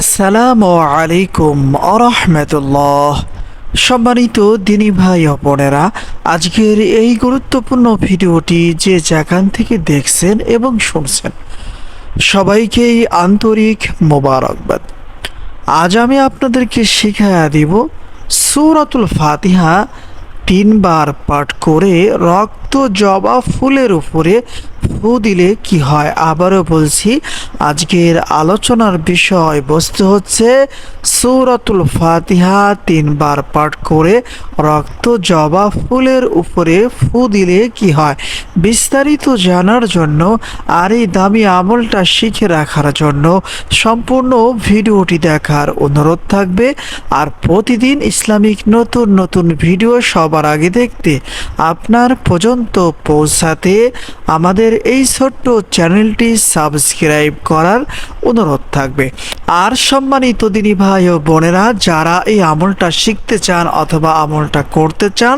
আসসালামু আলাইকুম আরহামতুল্লাহ। সম্মানিত দিনী ভাই বোনেরা, আজকের এই গুরুত্বপূর্ণ ভিডিওটি যে যেখান থেকে দেখছেন এবং শুনছেন, সবাইকেই আন্তরিক মোবারকবাদ। আজ আমি আপনাদেরকে শিখাইয়া দিব সূরাতুল ফাতিহা তিনবার পাঠ করে রক্ত জবা ফুলের উপরে ফু দিলে কি হয়? আবারও বলছি, আজকের আলোচনার বিষয় বস্তু হচ্ছে সূরাতুল ফাতিহা তিনবার পাঠ করে রক্ত জবা ফুলের উপরে ফু দিলে কি হয়? বিস্তারিত জানার জন্য আর এই দামি আমলটা শিখে রাখার জন্য সম্পূর্ণ ভিডিওটি দেখার অনুরোধ থাকবে। আর প্রতিদিন ইসলামিক নতুন নতুন ভিডিও সবার আগে দেখতে আপনার পর্যন্ত পৌঁছাতে আমাদের এই ছোট্ট চ্যানেলটি সাবস্ক্রাইব করার অনুরোধ থাকবে। আর সম্মানিত দিনী ভাই ও বোনেরা, যারা এই আমলটা শিখতে চান অথবা আমলটা করতে চান,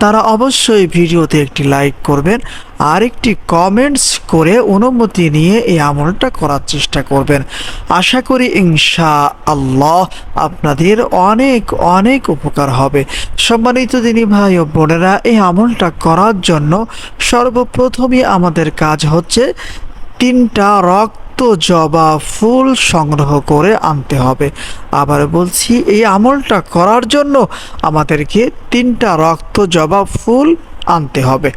তারা অবশ্যই ভিডিওতে একটি লাইক করবেন। আর একটি কমেন্টস করে অনুমতি নিয়ে এই আমলটা করার চেষ্টা করবেন। আশা করি ইনশা আল্লাহ আপনাদের অনেক অনেক উপকার হবে। সম্মানিত দিনী ভাই ও বোনেরা, এই আমলটা করার জন্য সর্বপ্রথমই আমাদের কাজ হচ্ছে তিনটা রক্ত জবা ফুল সংগ্রহ করে আনতে হবে। আবার বলছি, এই আমলটা করার জন্য আমাদেরকে তিনটা রক্ত জবা ফুল আনতে হবে।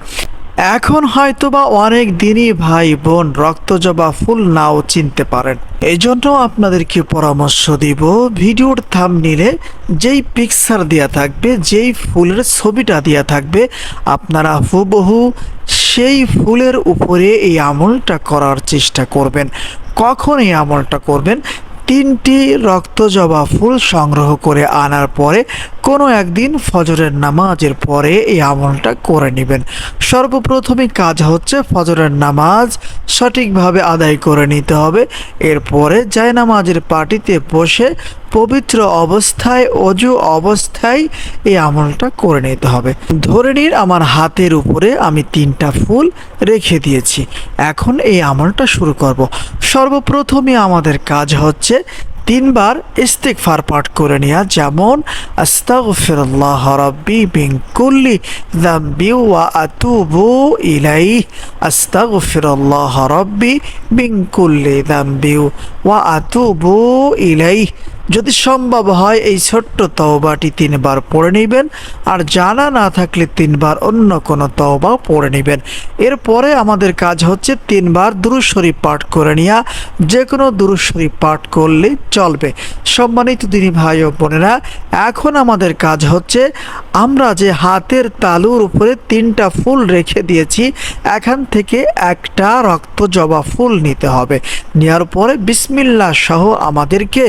এখন হয়তোবা অনেক দিনই ভাই বোন রক্তজবা ফুল নাও চিনতে পারেন। এই জন্য আপনাদেরকে পরামর্শ দিব, ভিডিওর থাম নিলে যেই পিকচার দেওয়া থাকবে, যেই ফুলের ছবিটা দেওয়া থাকবে, আপনারা হুবহু সেই ফুলের উপরে এই আমলটা করার চেষ্টা করবেন। কখন এই আমলটা করবেন? তিনটি রক্তজবা ফুল সংগ্রহ করে আনার পরে কোনো একদিন ফজরের নামাজের পরে এই আমলটা করে নেবেন। সর্বপ্রথমে কাজ হচ্ছে ফজরের নামাজ সঠিকভাবে আদায় করে নিতে হবে। এরপরে জায় নামাজের পার্টিতে বসে পবিত্র অবস্থায়, অজু অবস্থায় এই আমলটা করে নিতে হবে। ধরে নিন আমার হাতের উপরে আমি তিনটা ফুল রেখে দিয়েছি। এখন এই আমলটা শুরু করব। সর্বপ্রথমে আমাদের কাজ হচ্ছে তিনবার ইস্তেকফার পাঠ করে নেওয়া যেমন, আস্তাগফিরুল্লাহ রাব্বি মিন কুল্লি যামবি ওয়া আতুবু ইলাইহি, আস্তাগফিরুল্লাহ রাব্বি মিন কুল্লি যামবি ওয়া আতুবু ইলাইহি। যদি সম্ভব হয়, এই ছোট্ট তওবাটি তিনবার পড়ে নেবেন। আর জানা না থাকলে তিনবার অন্য কোনো তওবা পড়ে নেবেন। এরপরে আমাদের কাজ হচ্ছে তিনবার দুরুশরী পাঠ করে নেওয়া যে কোনো দুরুশরী পাঠ করলে চলবে। সম্মানিত দিনী ভাই ও বোনেরা, এখন আমাদের কাজ হচ্ছে, আমরা যে হাতের তালুর উপরে তিনটা ফুল রেখে দিয়েছি, এখান থেকে একটা রক্ত জবা ফুল নিতে হবে। নেওয়ার পরে বিসমিল্লা সহ আমাদেরকে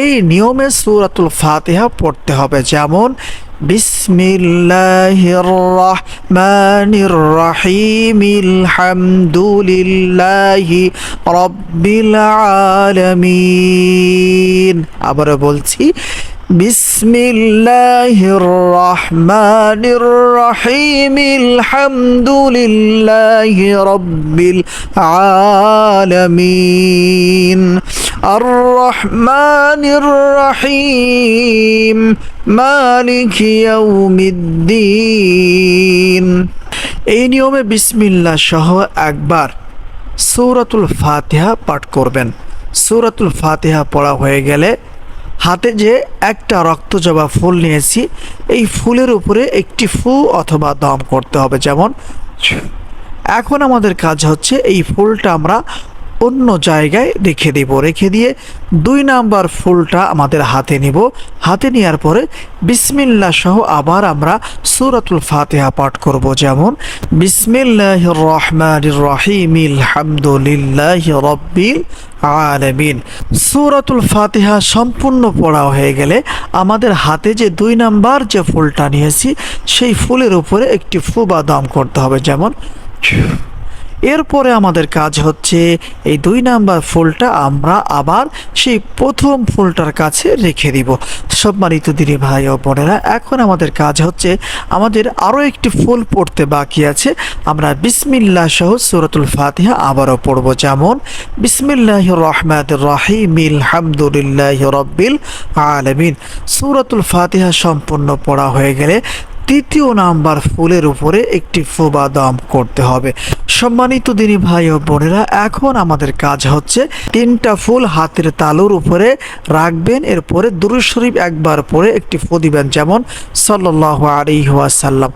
এই নিয়মে সূরাতুল ফাতিহা পড়তে হবে। যেমন বিসমিল্লাহির রহমানির রহিম আলহামদুলিল্লাহি রাব্বিল আলামিন। আবার বলছি বিসমিল্লাহির রহমানির রহিম আলহামদুলিল্লাহি রাব্বিল আলামিন। আর রহমানির রহিম মালিক ইয়াউমিদ্দিন এই নিয়মে বিসমিল্লাহ সহ একবার সূরাতুল ফাতিহা পাঠ করবেন। সূরাতুল ফাতিহা পড়া হয়ে গেলে হাতে যে একটা রক্তজবা ফুল নিয়েছি, এই ফুলের উপরে একটি ফু অথবা দম করতে হবে। যেমন, এখন আমাদের কাজ হচ্ছে এই ফুলটা আমরা অন্য জায়গায় রেখে দেব, রেখে দিয়ে দুই নাম্বার ফুলটা আমাদের হাতে নিব। হাতে নেওয়ার পরে বিসমিল্লা সহ আবার আমরা সূরাতুল ফাতেহা পাঠ করব। যেমন বিসমিল্লাহ রহমান রহিম আলহামদুলিল্লাহ রব্বিল আলামিন। সূরাতুল ফাতিহা সম্পূর্ণ পড়া হয়ে গেলে আমাদের হাতে যে দুই নাম্বার যে ফুলটা নিয়েছি, সেই ফুলের উপরে একটি ফু বা দম করতে হবে। যেমন এরপরে আমাদের কাজ হচ্ছে এই দুই নাম্বার ফুলটা আমরা আবার সেই প্রথম ফুলটার কাছে রেখে দিব। সব সম্মানিত দিদি ভাই ও বোনেরা, এখন আমাদের কাজ হচ্ছে আমাদের আরও একটি ফুল পড়তে বাকি আছে। আমরা বিসমিল্লাহ সহ সুরতুল ফাতিহা আবারও পড়ব। যেমন বিসমিল্লাহ রহমাদ রাহিম, আলহামদুলিল্লাহ রব্বিল আলমিন। সুরতুল ফাতিহা সম্পূর্ণ পড়া হয়ে গেলে তৃতীয় নাম্বার ফুলের উপরে একটি ফোবা দম করতে হবে। সম্মানিত দিনী ভাই ও বোনেরা, এখন আমাদের কাজ হচ্ছে তিনটা ফুল হাতের তালুর উপরে রাখবেন। এরপরে দুরু শরীফ একবার পরে একটি ফু দিবেন, যেমন সাল্লাহ আলিহাসাল্লাম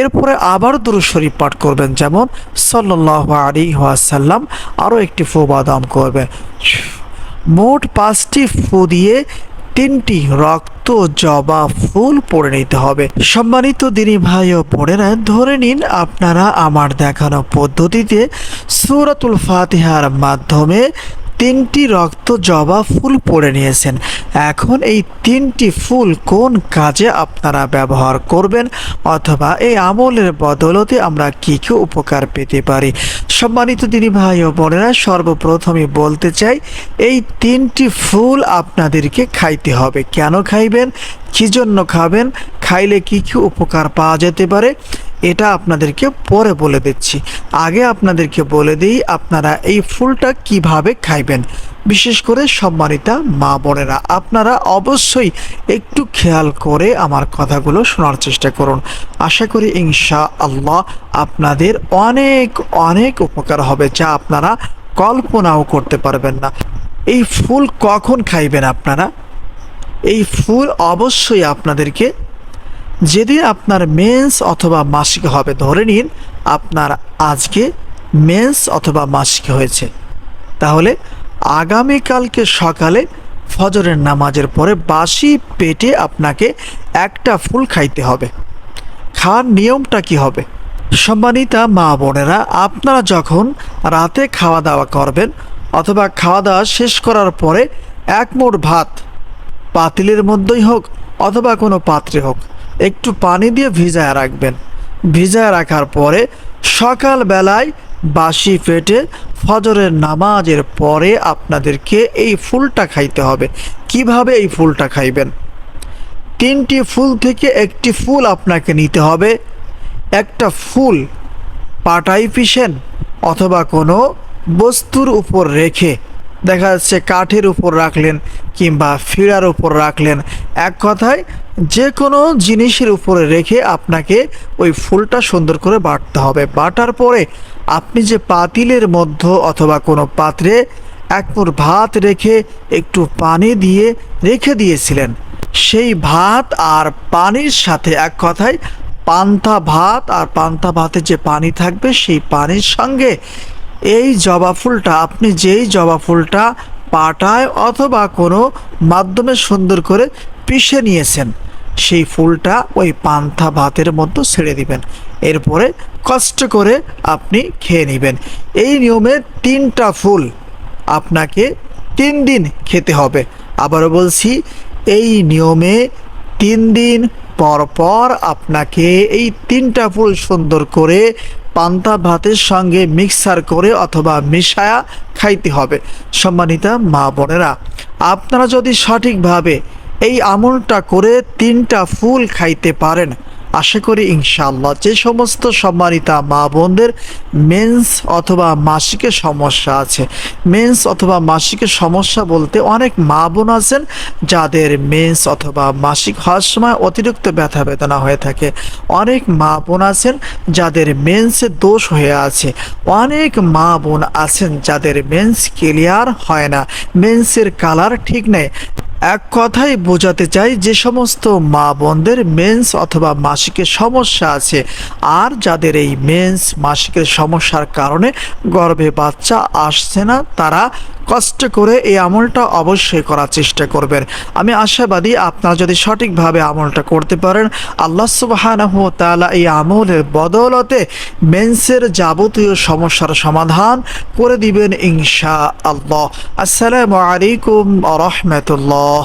এরপরে আবার দুরু শরীফ পাঠ করবেন, যেমন সাল্লাহ আলী ওয়াসাল্লাম। আরও একটি ফু বাদাম করবেন। মোট পাঁচটি ফু দিয়ে তিনটি রক্ত, জবা, ফুল পরে নিতে হবে। সম্মানিত দিনী ভাই ও বোনেরা, ধরে নিন আপনারা আমার দেখানো পদ্ধতিতে সুরাতুল ফাতিহার মাধ্যমে তিনটি রক্ত জবা ফুল পরে নিয়েছেন। এখন এই তিনটি ফুল কোন কাজে আপনারা ব্যবহার করবেন অথবা এই আমলের বদলতে আমরা কী কী উপকার পেতে পারি? সম্মানিত দিনী ভাই ও বোনেরা, সর্বপ্রথমে বলতে চাই, এই তিনটি ফুল আপনাদেরকে খাইতে হবে। কেন খাইবেন? কী জন্য খাবেন? খাইলে কী কী উপকার পাওয়া যেতে পারে? এটা আপনাদেরকে পরে বলে দিচ্ছি। আগে আপনাদেরকে বলে দিই, আপনারা এই ফুলটা কীভাবে খাইবেন। বিশেষ করে সম্মানিতা মা বোনেরা, আপনারা অবশ্যই একটু খেয়াল করে আমার কথাগুলো শোনার চেষ্টা করুন। আশা করি ইনশা আল্লাহ আপনাদের অনেক অনেক উপকার হবে যা আপনারা কল্পনাও করতে পারবেন না। এই ফুল কখন খাইবেন আপনারা? এই ফুল অবশ্যই আপনাদেরকে যেদিন আপনার মেন্স অথবা মাসিক হবে, ধরে নিন আপনার আজকে মেন্স অথবা মাসিক হয়েছে। তাহলে আগামীকালকে সকালে ফজরের নামাজের পরে বাসি পেটে আপনাকে একটা ফুল খাইতে হবে। খাওয়ার নিয়মটা কি হবে? সম্মানিতা মা বোনেরা, আপনারা যখন রাতে খাওয়া দাওয়া করবেন অথবা খাওয়া দাওয়া শেষ করার পরে এক মোট ভাত পাতিলের মধ্যেই হোক অথবা কোনো পাত্রে হোক একটু পানি দিয়ে ভিজায় রাখবেন। ভিজায় রাখার পরে সকালবেলায় বাসি পেটে ফজরের নামাজের পরে আপনাদেরকে এই ফুলটা খাইতে হবে। কীভাবে এই ফুলটা খাইবেন? তিনটি ফুল থেকে একটি ফুল আপনাকে নিতে হবে। একটা ফুল পাটাই পিষেন অথবা কোনো বস্তুর উপর রেখে দেখা যাচ্ছে কাঠের উপর রাখলেন কিংবা ফিরার উপর রাখলেন। এক কথায় যে কোনো জিনিসের উপরে রেখে আপনাকে ওই ফুলটা সুন্দর করে বাটতে হবে। বাটার পরে আপনি যে পাতিলের মধ্যে অথবা কোনো পাত্রে এক ভাত রেখে একটু পানি দিয়ে রেখে দিয়েছিলেন, সেই ভাত আর পানির সাথে এক কথায় পান্তা ভাত আর পান্তা ভাতে যে পানি থাকবে, সেই পানির সঙ্গে এই জবা ফুলটা, আপনি যেই জবা ফুলটা পাটায় অথবা কোনো মাধ্যমে সুন্দর করে পিষে নিয়েছেন, সেই ফুলটা ওই পান্থা ভাতের মধ্যে ছেড়ে দিবেন। এরপরে কষ্ট করে আপনি খেয়ে নেবেন। এই নিয়মে তিনটা ফুল আপনাকে তিন দিন খেতে হবে। আবারও বলছি, এই নিয়মে তিন দিন পর পর আপনাকে এই তিনটা ফুল সুন্দর করে পান্তা ভাতের সঙ্গে মিক্সার করে অথবা মিশায়া খাইতে হবে। সম্মানিতা মা বোনেরা, আপনারা যদি সঠিকভাবে এই আমলটা করে তিনটা ফুল খাইতে পারেন আশা করি ইনশাআল্লাহ যে সমস্ত সম্মানিতা মা বোনদের মেন্স অথবা মাসিকের সমস্যা আছে, মেন্স অথবা মাসিকের সমস্যা বলতে অনেক মা বোন আছেন যাদের মেন্স অথবা মাসিক হওয়ার সময় অতিরিক্ত ব্যথা বেদনা হয়ে থাকে। অনেক মা বোন আছেন যাদের মেন্সে দোষ হয়ে আছে। অনেক মা বোন আছেন যাদের মেন্স ক্লিয়ার হয় না, মেন্সের কালার ঠিক নেই। এক কথাই বোঝাতে চাই যে সমস্ত মা বোনদের মেন্স অথবা মাসিকের সমস্যা আছে। আর যাদের এই মেন্স মাসিকের সমস্যার কারণে গর্ভে বাচ্চা আসছে না, তারা কষ্ট করে এই আমলটা অবশ্যই করার চেষ্টা করবেন। আমি আশাবাদী আপনারা যদি সঠিকভাবে আমলটা করতে পারেন, আল্লাহ তালা এই আমলের বদৌলতে মেন্সের যাবতীয় সমস্যার সমাধান করে দিবেন ইনশা আল্লাহ আসসালামু আলাইকুম রহমতুল্লাহ।